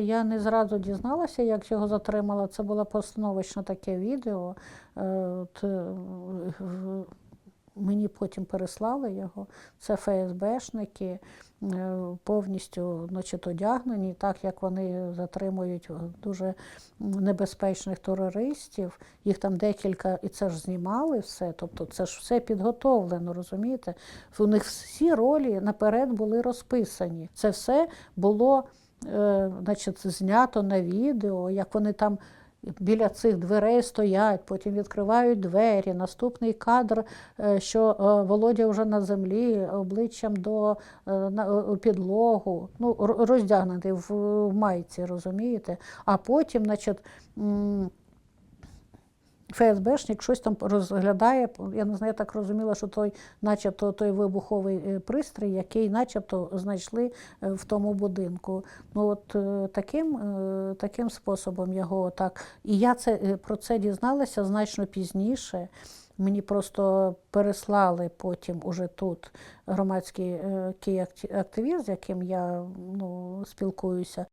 Я не зразу дізналася, як його затримала. Це було постановочне таке відео. Е, От, е, мені потім переслали його. Це ФСБшники, е, повністю значить, одягнені, так як вони затримують дуже небезпечних терористів. Їх там декілька, і це ж знімали все. Тобто це ж все підготовлено, розумієте? У них всі ролі наперед були розписані. Це все було значить, знято на відео, як вони там біля цих дверей стоять, потім відкривають двері. Наступний кадр, е, що е, Володя вже на землі, обличчям до е, підлогу, ну, роздягнений в, майці, розумієте? А потім, значить, ФСБшник щось там розглядає. Я не знаю, я так розуміла, що той, начебто, той вибуховий е, пристрій, який начебто знайшли е, в тому будинку. Ну от е, таким, таким способом його так. І я це про це дізналася значно пізніше. Мені просто переслали потім уже тут громадський активіст, з яким я ну, спілкуюся.